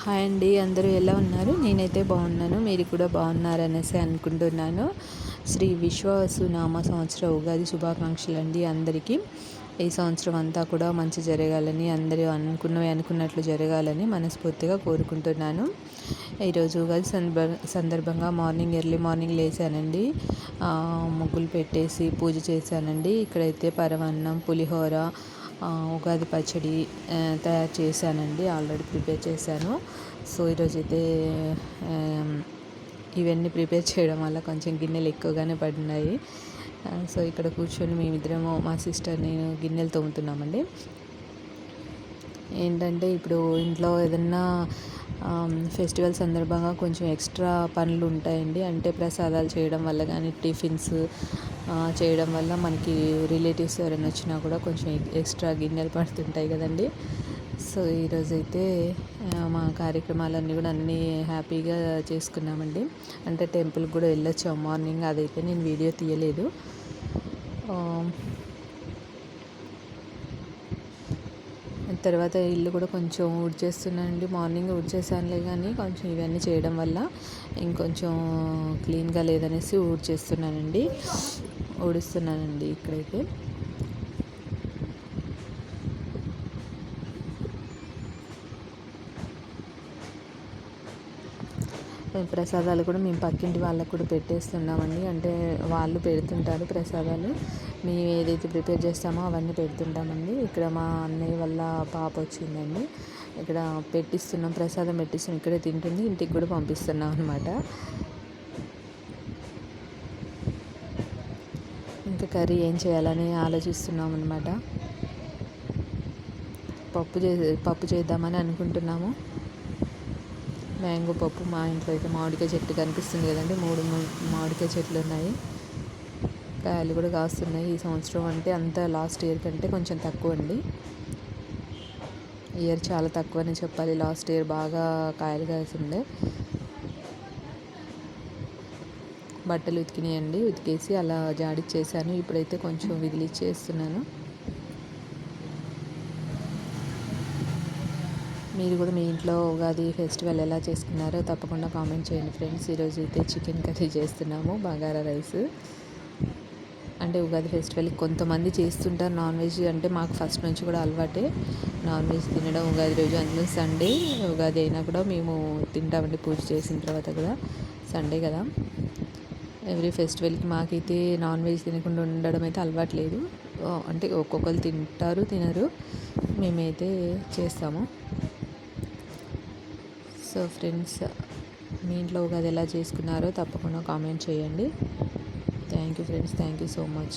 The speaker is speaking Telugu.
హాయ్ అండి అందరూ ఎలా ఉన్నారు? నేనైతే బాగున్నాను మీరు కూడా బాగున్నారనేసి అనుకుంటున్నాను. శ్రీ విశ్వసునామ సంవత్సర ఉగాది శుభాకాంక్షలు అండి అందరికీ. ఈ సంవత్సరం అంతా కూడా మంచి జరగాలని అందరూ అనుకున్నవి అనుకున్నట్లు జరగాలని మనస్ఫూర్తిగా కోరుకుంటున్నాను. ఈరోజు ఉగాది సందర్భంగా మార్నింగ్ ఎర్లీ మార్నింగ్ లేచానండి. ముగ్గులు పెట్టేసి పూజ చేశానండి. ఇక్కడైతే పరవన్నం పులిహోర ఉగాది పచ్చడి తయారు చేశానండి ఆల్రెడీ ప్రిపేర్ చేశాను. సో ఈరోజైతే ఇవన్నీ ప్రిపేర్ చేయడం వల్ల కొంచెం గిన్నెలు ఎక్కువగానే పడినాయి. సో ఇక్కడ కూర్చొని మేమిద్దరము మా సిస్టర్ నేను గిన్నెలు తోముతున్నామండి. ఏంటంటే ఇప్పుడు ఇంట్లో ఏదన్నా ఫెస్టివల్ సందర్భంగా కొంచెం ఎక్స్ట్రా పనులు ఉంటాయండి. అంటే ప్రసాదాలు చేయడం వల్ల కానీ టిఫిన్స్ చేయడం వల్ల మనకి రిలేటివ్స్ ఎవరైనా వచ్చినా కూడా కొంచెం ఎక్స్ట్రా గిన్నెలు పడుతుంటాయి కదండి. సో ఈరోజు అయితే మా కార్యక్రమాలన్నీ కూడా అన్నీ హ్యాపీగా చేసుకున్నామండి. అంటే టెంపుల్కి కూడా వెళ్ళొచ్చాం. మార్నింగ్ అదైతే నేను వీడియో తీయలేదు. తర్వాత ఇల్లు కూడా కొంచెం ఉడిచేస్తున్నానండి మార్నింగ్ ఉడిచేసానులే కానీ కొంచెం ఇవన్నీ చేయడం వల్ల ఇంకొంచెం క్లీన్గా లేదనేసి ఊడ్చేస్తున్నానండి. ఊడుస్తున్నానండి ఇక్కడైతే. ప్రసాదాలు కూడా మేము పక్కింటి వాళ్ళకు కూడా పెట్టేస్తున్నామండి. అంటే వాళ్ళు పెడుతుంటారు ప్రసాదాలు. మేము ఏదైతే ప్రిపేర్ చేస్తామో అవన్నీ పెడుతుంటామండి. ఇక్కడ మా అన్నయ్య వల్ల పాప వచ్చిందండి. ఇక్కడ పెట్టిస్తున్నాం ప్రసాదం పెట్టిస్తున్నాం. ఇక్కడే తింటుంది. ఇంటికి కూడా పంపిస్తున్నాం అనమాట ఇంకా కర్రీ ఏం చేయాలని ఆలోచిస్తున్నాం అనమాట పప్పు చే పప్పు చేద్దామని అనుకుంటున్నాము. మ్యాంగో పప్పు మా ఇంట్లో అయితే మామిడికాయ చెట్టు కనిపిస్తుంది కదండి. మూడు మామిడికాయ చెట్లు ఉన్నాయి. కాయలు కూడా కాస్తున్నాయి. ఈ సంవత్సరం అంటే అంత లాస్ట్ ఇయర్ కంటే కొంచెం తక్కువ అండి. ఇయర్ చాలా తక్కువనే చెప్పాలి. లాస్ట్ ఇయర్ బాగా కాయలు కాసిండే. బట్టలు ఉతికినాయండి. ఉతికేసి అలా జాడిచ్చేసాను. ఇప్పుడైతే కొంచెం విదిలిచ్చేస్తున్నాను. మీరు కూడా మీ ఇంట్లో ఉగాది ఫెస్టివల్ ఎలా చేసుకున్నారో తప్పకుండా కామెంట్ చేయండి ఫ్రెండ్స్. ఈరోజు అయితే చికెన్ కర్రీ చేస్తున్నాము బగారా రైస్. అంటే ఉగాది ఫెస్టివల్ కొంతమంది చేస్తుంటారు నాన్ వెజ్ అంటే మాకు ఫస్ట్ నుంచి కూడా అలవాటే. నాన్ వెజ్ తినడం ఉగాది రోజు అందులో సండే ఉగాది అయినా కూడా మేము తింటామండి పూజ చేసిన తర్వాత కూడా. సండే కదా. ఎవ్రీ ఫెస్టివల్కి మాకైతే నాన్ వెజ్ తినకుండా ఉండడం అయితే అలవాట్లేదు అంటే ఒక్కొక్కరు తింటారు తినరు. మేమైతే చేస్తాము. సో ఫ్రెండ్స్ మీ ఇంట్లో ఉగాది ఎలా చేసుకున్నారో తప్పకుండా కామెంట్ చేయండి. Thank you friends thank you so much